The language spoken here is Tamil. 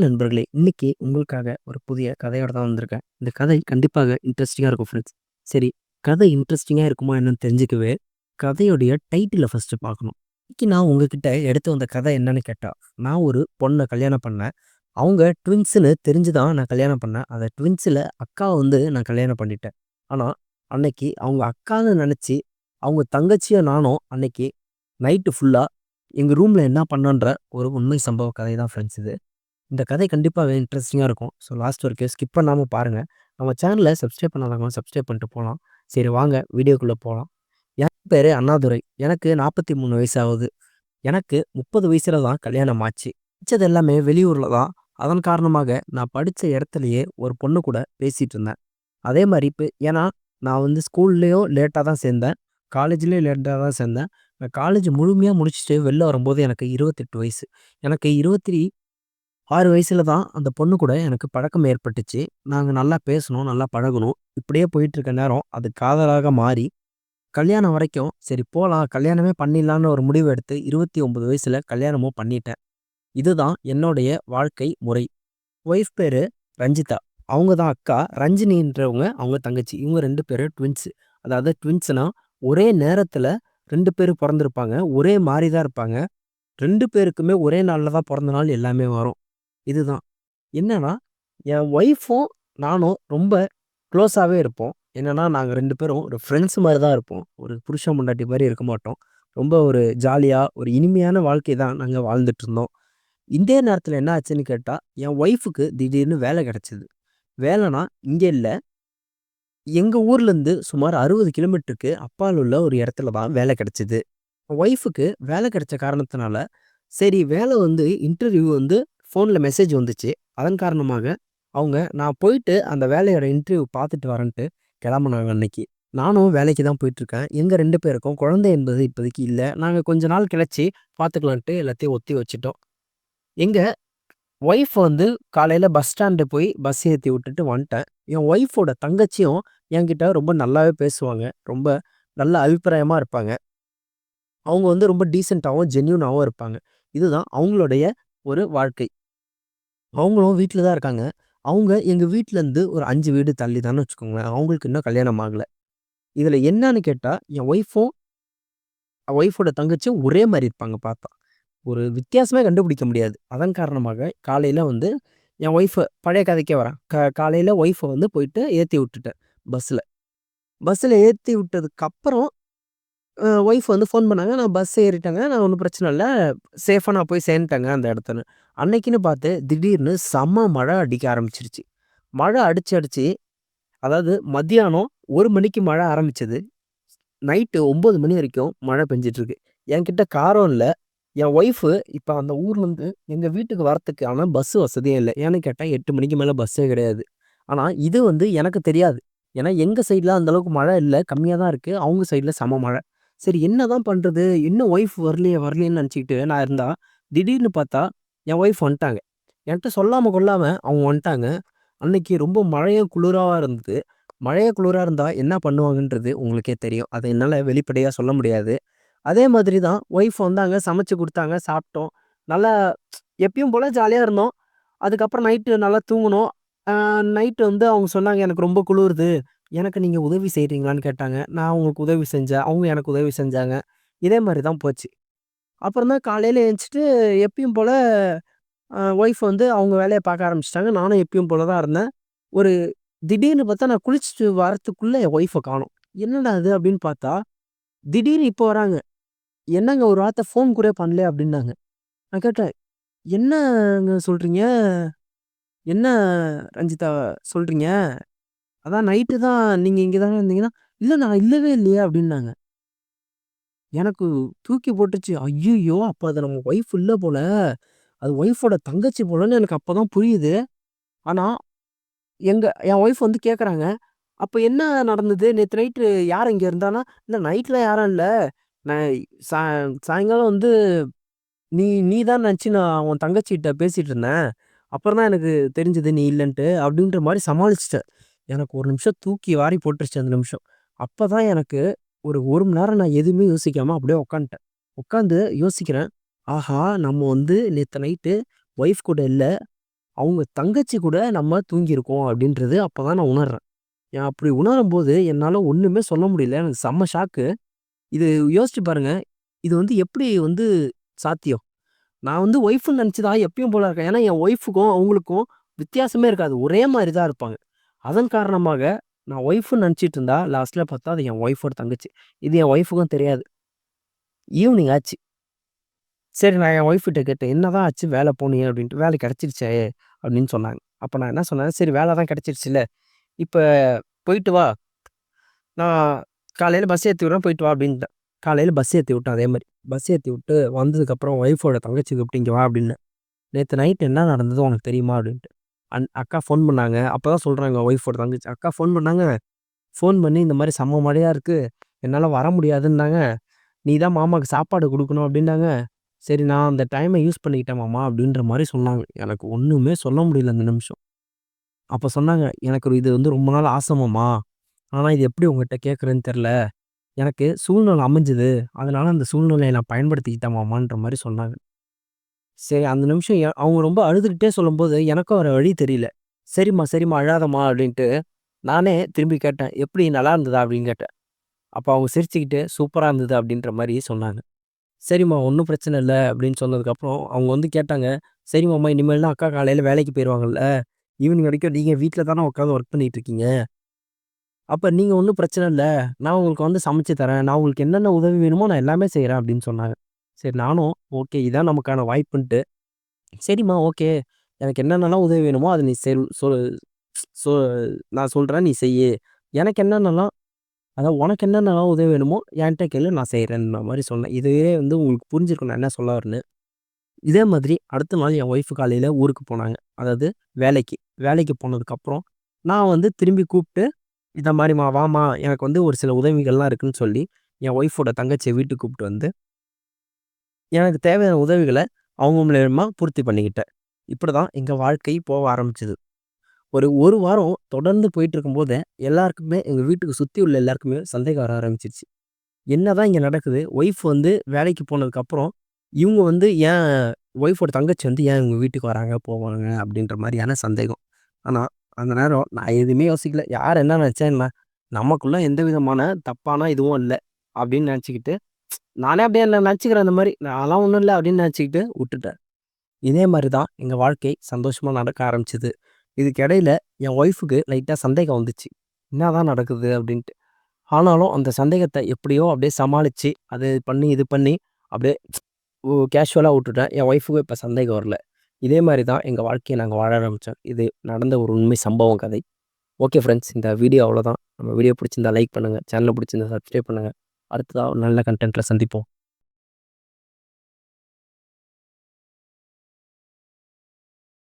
நண்பர்களே! இன்னைக்கு உங்களுக்காக ஒரு புதிய கதையோட தான் வந்திருக்கேன். இந்த கதை கண்டிப்பாக இன்ட்ரெஸ்டிங்காக இருக்கும் ஃப்ரெண்ட்ஸ். சரி, கதை இன்ட்ரெஸ்டிங்காக இருக்குமா என்னன்னு தெரிஞ்சுக்கவே, கதையுடைய டைட்டில ஃபர்ஸ்ட்டு பார்க்கணும். இன்னைக்கு நான் உங்ககிட்ட எடுத்து வந்த கதை என்னன்னு கேட்டால் நான் ஒரு பொண்ணை கல்யாணம் பண்ணேன். அவங்க ட்வின்ஸுன்னு தெரிஞ்சு தான் நான் கல்யாணம் பண்ணேன். அந்த ட்வின்ஸில் அக்கா வந்து நான் கல்யாணம் பண்ணிட்டேன். ஆனால் அன்னைக்கு அவங்க அக்கான்னு நினச்சி அவங்க தங்கச்சியோ நானும் அன்னைக்கு நைட்டு ஃபுல்லாக எங்கள் ரூமில் என்ன பண்ணன்ற ஒரு உண்மை சம்பவ கதை தான் ஃப்ரெண்ட்ஸ் இது. இந்த கதை கண்டிப்பாக இன்ட்ரெஸ்டிங்காக இருக்கும். ஸோ லாஸ்ட் வரைக்கும் ஸ்கிப் பண்ணாமல் பாருங்கள் நம்ம சேனலை சப்ஸ்கிரைப் பண்ணாதவங்க சப்ஸ்கிரைப் பண்ணிட்டு போகலாம் சரி வாங்க வீடியோக்குள்ளே போகலாம் என் பேர் அண்ணாதுரை. எனக்கு 43 வயசு ஆகுது. எனக்கு 30 வயசுல தான் கல்யாணம் ஆச்சு. மிச்சது எல்லாமே வெளியூரில் தான். அதன் காரணமாக நான் படித்த இடத்துலையே ஒரு பொண்ணு கூட பேசிகிட்டு இருந்தேன். அதே மாதிரி இப்போ ஏன்னா, நான் வந்து ஸ்கூல்லேயோ லேட்டாக தான் சேர்ந்தேன். காலேஜ்லேயும் லேட்டாக தான் சேர்ந்தேன். நான் காலேஜ் முழுமையாக முடிச்சுட்டு வெளில வரும்போது எனக்கு 28 வயசு. எனக்கு இருபத்தி ஆறு வயசில் தான் அந்த பொண்ணு கூட எனக்கு பழக்கம் ஏற்பட்டுச்சு. நாங்கள் நல்லா பேசணும் நல்லா பழகணும் இப்படியே போயிட்டுருக்க நேரம் அது காதலாக மாறி, கல்யாணம் வரைக்கும் சரி போகலாம் கல்யாணமே பண்ணிடலான்னு ஒரு முடிவு எடுத்து இருபத்தி ஒம்பது வயசில் கல்யாணமும் பண்ணிட்டேன். இதுதான் என்னுடைய வாழ்க்கை முறை. ஒய்ஃப் பேர் ரஞ்சிதா. அவங்க தான் அக்கா. ரஞ்சினின்றவங்க அவங்க தங்கச்சி. இவங்க ரெண்டு பேரும் ட்வின்ஸ். அதாவது ட்வின்ஸ்னா ஒரே நேரத்தில் ரெண்டு பேரும் பிறந்திருப்பாங்க ஒரே மாதிரி தான் இருப்பாங்க. ரெண்டு பேருக்குமே ஒரே நாளில் தான் பிறந்த நாள் எல்லாமே வரும். இதுதான். என்னன்னா, என் ஒய்ஃபும் நானும் ரொம்ப க்ளோஸாகவே இருப்போம். என்னென்னா நாங்கள் ரெண்டு பேரும் ஒரு ஃப்ரெண்ட்ஸ் மாதிரி தான் இருப்போம். ஒரு புருஷன் முண்டாட்டி மாதிரி இருக்க மாட்டோம். ரொம்ப ஒரு ஜாலியாக ஒரு இனிமையான வாழ்க்கை தான் நாங்கள் வாழ்ந்துட்டு இருந்தோம். இதே நேரத்தில் என்ன ஆச்சுன்னு கேட்டால் என் ஒய்ஃபுக்கு திடீர்னு வேலை கிடச்சிது வேலைனா இங்கே இல்லை எங்கள் ஊர்லேருந்து சுமார் 60 கிலோமீட்டருக்கு அப்பால் உள்ள ஒரு இடத்துல தான் வேலை கிடச்சிது ஒய்ஃபுக்கு வேலை கிடைச்ச காரணத்தினால, சரி வேலை வந்து இன்டர்வியூ வந்து ஃபோனில் மெசேஜ் வந்துச்சு. அதன் காரணமாக அவங்க நான் போயிட்டு அந்த வேலையோட இன்டர்வியூ பார்த்துட்டு வரேன்ட்டு கிளம்புனாங்க அன்னைக்கு. நானும் வேலைக்கு தான் போயிட்டுருக்கேன். எங்கள் ரெண்டு பேருக்கும் குழந்தை என்பது இப்போதைக்கு இல்லை நாங்கள் கொஞ்ச நாள் கிளச்சி பார்த்துக்கலான்ட்டு எல்லாத்தையும் ஒத்தி வச்சுட்டோம். எங்கள் ஒய்ஃப் வந்து காலையில் பஸ் ஸ்டாண்டு போய் பஸ் ஏற்றி விட்டுட்டு வந்துட்டேன். என் ஒய்ஃபோட தங்கச்சியும் என்கிட்ட ரொம்ப நல்லாவே பேசுவாங்க. ரொம்ப நல்ல அபிப்பிராயமாக இருப்பாங்க. அவங்க வந்து ரொம்ப டீசெண்டாகவும் ஜென்யூனாகவும் இருப்பாங்க. இதுதான் அவங்களுடைய ஒரு வாழ்க்கை. அவங்களும் வீட்டில் தான் இருக்காங்க. அவங்க எங்கள் வீட்டிலேருந்து ஒரு அஞ்சு வீடு தள்ளி தானே வச்சுக்கோங்களேன். அவங்களுக்கு இன்னும் கல்யாணம் ஆகலை இதில் என்னன்னு கேட்டால் என் ஒய்ஃபும் ஒய்ஃபோட தங்கச்சியும் ஒரே மாதிரி இருப்பாங்க பார்த்தா. ஒரு வித்தியாசமே கண்டுபிடிக்க முடியாது. அதன் காரணமாக காலையில் வந்து என் ஒய்ஃபை பழைய கதைக்கே வரேன். க காலையில் ஒய்ஃபை வந்து போயிட்டு ஏற்றி விட்டுட்டேன் பஸ்ஸில் பஸ்ஸில் ஏற்றி விட்டதுக்கப்புறம் ஒய்ஃப் வந்து ஃபோன் பண்ணாங்க. நான் பஸ் ஏறிட்டேங்க. நான் ஒன்றும் பிரச்சனை இல்லை சேஃபாக நான் போய் சேர்ந்துட்டேங்க அந்த இடத்துல அன்னைக்குன்னு பார்த்து திடீர்னு செம்ம மழை அடிக்க ஆரம்பிச்சிருச்சு. மழை அடிச்சு அடிச்சு அதாவது மத்தியானம் ஒரு மணிக்கு மழை ஆரம்பிச்சது. நைட்டு ஒம்பது மணி வரைக்கும் மழை பெஞ்சிட்ருக்கு என்கிட்ட காரம் இல்லை என் ஒய்ஃபு இப்போ அந்த ஊர்லேருந்து எங்கள் வீட்டுக்கு வரத்துக்கு ஆனால் பஸ் வசதியும் இல்லை ஏன்னு கேட்டால் எட்டு மணிக்கு மேலே பஸ்ஸே கிடையாது. ஆனால் இது வந்து எனக்கு தெரியாது. ஏன்னா எங்கள் சைடில் அந்தளவுக்கு மழை இல்லை கம்மியாக தான் இருக்குது அவங்க சைடில் செம மழை. சரி என்னதான் பண்றது? இன்னும் ஒய்ஃப் வரலையே வரலையேன்னு நினச்சிக்கிட்டு நான் இருந்தா, திடீர்னு பார்த்தா என் ஒய்ஃப் வந்துட்டாங்க. என்கிட்ட சொல்லாம கொள்ளாம அவங்க வந்துட்டாங்க. அன்னைக்கு ரொம்ப மழையும் குளிராக இருந்தது. மழையா குளிராக இருந்தால் என்ன பண்ணுவாங்கன்றது உங்களுக்கே தெரியும். அதை என்னால் வெளிப்படையாக சொல்ல முடியாது. அதே மாதிரி தான் ஒய்ஃப் வந்தாங்க, சமைச்சு கொடுத்தாங்க சாப்பிட்டோம். நல்லா எப்பயும் போல் ஜாலியாக இருந்தோம். அதுக்கப்புறம் நைட்டு நல்லா தூங்கினோம் நைட்டு வந்து அவங்க சொன்னாங்க, "எனக்கு ரொம்ப குளிருது. எனக்கு நீங்க உதவி செய்றீங்களான்னு?" கேட்டாங்க. நான் அவங்களுக்கு உதவி செஞ்சேன். அவங்க எனக்கு உதவி செஞ்சாங்க. இதே மாரி தான் போச்சு. அப்புறம் தான் காலையில எந்திச்சிட்டு எப்பயும் போல அ ஒய்ஃப் வந்து அவங்க வேலைய பார்க்க ஆரம்பிச்சுட்டாங்க. நானும் எப்பயும் போல தான் இருந்தேன். ஒரு திடீர்னு பார்த்தா நான் குளிச்சுட்டு வரத்துக்குள்ள என் ஒய்ஃப காணோம். "என்னடா இது?" அப்படின்னு பார்த்தா, திடீர்னு இப்போ வராங்க. "என்னங்க ஒரு வார்த்தை ஃபோன் கூட பண்ணல அப்படின்னாங்க. நான் கேட்டேன், "என்னங்க சொல்றீங்க? என்ன ரஞ்சிதா சொல்றீங்க? அதான் நைட்டு தான் நீங்கள் இங்கே தானே இருந்தீங்கன்னா" இல்லை நான் இல்லவே இல்லையே" அப்படின்னாங்க. எனக்கு தூக்கி போட்டுச்சு. ஐயோ அப்போ அது நம்ம ஒய்ஃப் இல்லை போல. அது ஒய்ஃபோட தங்கச்சி போலன்னு எனக்கு அப்போ தான் புரியுது. ஆனால் எங்கள் என் ஒய்ஃப் வந்து கேட்குறாங்க அப்போ என்ன நடந்தது? நேற்று நைட்டு யார் இங்கே இருந்தான்னா?" இல்லை நைட்டில் யாரும் இல்லை நான் சா சாயங்காலம் வந்து நீ நீ தான் நினச்சி நான் உன் தங்கச்சிகிட்ட பேசிகிட்டு இருந்தேன். அப்புறம் தான் எனக்கு தெரிஞ்சது நீ இல்லைன்ட்டு அப்படின்ற மாதிரி சமாளிச்சிட்டேன் எனக்கு ஒரு நிமிஷம் தூக்கி வாரி போட்டுருச்சு அந்த நிமிஷம். அப்போ தான் எனக்கு ஒரு ஒரு மணி நேரம் நான் எதுவுமே யோசிக்காமல் அப்படியே உட்காந்துட்டேன். உட்காந்து யோசிக்கிறேன். ஆஹா! நம்ம வந்து நேற்று நைட்டு ஒய்ஃப் கூட இல்லை அவங்க தங்கச்சி கூட நம்ம தூங்கியிருக்கோம் அப்படின்றது அப்போ தான் நான் உணர்றேன். ஏன் அப்படி உணரும்போது என்னால் ஒன்றுமே சொல்ல முடியல. எனக்கு செம்ம ஷாக்கு. இது யோசிச்சு பாருங்க. இது வந்து எப்படி வந்து சாத்தியம்? நான் வந்து ஒய்ஃப்னு நினச்சி தான் எப்பயும் போல இருக்கேன். ஏன்னா என் ஒய்ஃபுக்கும் அவங்களுக்கும் வித்தியாசமே இருக்காது. ஒரே மாதிரி தான் இருப்பாங்க. அதன் காரணமாக நான் ஒய்ஃப்ன்னு நினச்சிட்டு இருந்தா, லாஸ்ட்டில் பார்த்தா அது என் ஒய்ஃபோட தங்கச்சி. இது என் ஒய்ஃபுக்கும் தெரியாது. ஈவினிங் ஆச்சு. சரி நான் என் ஒய்ஃப்‌கிட்ட கேட்டேன். "என்னதான் ஆச்சு வேலை போனியே?" அப்படின்ட்டு. "வேலை கிடச்சிருச்சே அப்படின்னு சொன்னாங்க. அப்போ நான் என்ன சொன்னேன், "சரி வேலை தான் கெடைச்சிருச்சுல்ல, இப்போ போயிட்டு வா. நான் காலையில் பஸ் ஏற்றி விட்றேன் போயிட்டு வா" அப்படின்ட்டேன். காலையில் பஸ் ஏற்றி விட்டேன் அதே மாதிரி பஸ் ஏற்றி விட்டு வந்ததுக்கப்புறம் ஒய்ஃபோட தங்கச்சி கூப்பிட்டு, வா" அப்படின்னு நேற்று நைட் என்ன நடந்தது உனக்கு தெரியுமா?" அப்படின்ட்டு. அன் அக்கா ஃபோன் பண்ணாங்க. அப்போ தான் சொல்கிறாங்க ஒய்ஃபோட தங்கச்சி. அக்கா ஃபோன் பண்ணாங்க. ஃபோன் பண்ணி, "இந்த மாதிரி செம்ம மழையாக இருக்குது என்னால் வர முடியாதுன்னாங்க. நீ தான் மாமாவுக்கு சாப்பாடு கொடுக்கணும் அப்படின்னாங்க. சரி நான் அந்த டைமை யூஸ் பண்ணிக்கிட்டேன் மாமா அப்படின்ற மாதிரி சொன்னாங்க. எனக்கு ஒன்றுமே சொல்ல முடியல அந்த நிமிஷம். அப்போ சொன்னாங்க, "எனக்கு ஒரு இது வந்து ரொம்ப நாள் ஆசைமாம்மா ஆனால் இது எப்படி உங்கள்கிட்ட கேட்குறேன்னு தெரில எனக்கு சூழ்நிலை அமைஞ்சுது அதனால் அந்த சூழ்நிலையை நான் பயன்படுத்திக்கிட்டேன் மாமான்ற" மாதிரி சொன்னாங்க. சரி அந்த நிமிஷம் அவங்க ரொம்ப அழுதுகிட்டே சொல்லும்போது எனக்கும் வேற வழி தெரியல. "சரிம்மா, சரிம்மா அழாதம்மா" அப்படின்ட்டு நானே திரும்பி கேட்டேன். "எப்படி நல்லா இருந்ததா?" அப்படின்னு கேட்டேன். அப்போ அவங்க சிரிச்சுக்கிட்டு, சூப்பராக இருந்தது" அப்படின்ற மாதிரி சொன்னாங்க. "சரிம்மா ஒன்றும் பிரச்சனை இல்லை அப்படின்னு சொன்னதுக்கப்புறம் அவங்க வந்து கேட்டாங்க, சரிம்மாம்மா இனிமேல்லாம் அக்கா காலையில் வேலைக்கு போயிடுவாங்கல்ல ஈவினிங் வரைக்கும் நீங்கள் வீட்டில் தானே உட்காந்து ஒர்க் பண்ணிகிட்டு இருக்கீங்க. அப்போ நீங்கள் ஒன்றும் பிரச்சனை இல்லை நான் உங்களுக்கு வந்து சமைச்சு தரேன். நான் உங்களுக்கு என்னென்ன உதவி வேணுமோ நான் எல்லாமே செய்கிறேன் அப்படின்னு சொன்னாங்க. சரி நானும் ஓகே இதான் நமக்கான வாய்ப்புன்ட்டு, "சரிம்மா ஓகே. எனக்கு என்னென்னலாம் உதவி வேணுமோ அதை நீ செல் சொல் சொ நான் சொல்கிறேன் நீ செய்யு. எனக்கு என்னென்னலாம் அதான் உனக்கு என்னென்னலாம் உதவி வேணுமோ என்கிட்ட கேளு நான் செய்றேன்ற" மாதிரி சொன்னேன். இதுவே வந்து உங்களுக்கு புரிஞ்சிருக்கும் நான் என்ன சொல்ல வரேன்னு. இதே மாதிரி அடுத்த நாள் என் ஒய்ஃப் காலையில் ஊருக்கு போனாங்க. அதாவது வேலைக்கு. வேலைக்கு போனதுக்கப்புறம் நான் வந்து திரும்பி கூப்பிட்டு "இந்த மாதிரிம்மா வாம்மா எனக்கு வந்து ஒரு சில உதவிகள்லாம் இருக்குதுன்னு சொல்லி என் ஒய்ஃபோட தங்கச்சியை வீட்டுக்கு கூப்பிட்டு வந்து எனக்கு தேவையான உதவிகளை அவங்க மூலயமா பூர்த்தி பண்ணிக்கிட்டேன். இப்படி தான் எங்கள் வாழ்க்கை போக ஆரம்பிச்சது. ஒரு ஒரு வாரம் தொடர்ந்து போயிட்டு இருக்கும்போதே, எல்லாருக்குமே எங்கள் வீட்டுக்கு சுற்றி உள்ள எல்லாருக்குமே சந்தேகம் வர ஆரம்பிச்சிடுச்சி என்ன தான் இங்கே நடக்குது? ஒய்ஃப் வந்து வேலைக்கு போனதுக்கப்புறம், இவங்க வந்து ஏன் ஒய்ஃபோட தங்கச்சி வந்து ஏன் இவங்க வீட்டுக்கு வராங்க, போவாங்க அப்படின்ற மாதிரியான சந்தேகம். ஆனால் அந்த நேரம் நான் எதுவுமே யோசிக்கல. யார் என்ன நினச்சேன் என்ன? நமக்குள்ளே எந்த விதமான தப்பான இதுவும் இல்லை அப்படின்னு நினச்சிக்கிட்டு நானே அப்படியே என்ன அந்த மாதிரி நான்லாம் ஒன்றும் இல்லை அப்படின்னு நினச்சிக்கிட்டு விட்டுட்டேன் இதே மாதிரி தான் எங்கள் வாழ்க்கை சந்தோஷமாக நடக்க ஆரம்பிச்சது. இதுக்கு இடையில என் ஒய்ஃபுக்கு லைட்டாக சந்தேகம் வந்துச்சு. என்னதான் நடக்குது அப்படின்ட்டு. ஆனாலும் அந்த சந்தேகத்தை எப்படியோ அப்படியே சமாளித்து அது பண்ணி, இது பண்ணி அப்படியே கேஷுவலாக விட்டுட்டேன் என் ஒய்ஃபுக்கும் இப்போ சந்தேகம் வரல. இதே மாதிரி தான் எங்கள் வாழ்க்கையை நாங்கள் வாழ ஆரம்பித்தோம் இது நடந்த ஒரு உண்மை சம்பவம் கதை. ஓகே ஃப்ரெண்ட்ஸ் இந்த வீடியோ அவ்வளோதான். நம்ம வீடியோ பிடிச்சிருந்தா லைக் பண்ணுங்க. சேனலை பிடிச்சிருந்தா சப்ஸ்கிரைப் பண்ணுங்க. அடுத்ததாக நல்ல கண்டென்ட்டில் சந்திப்போம்.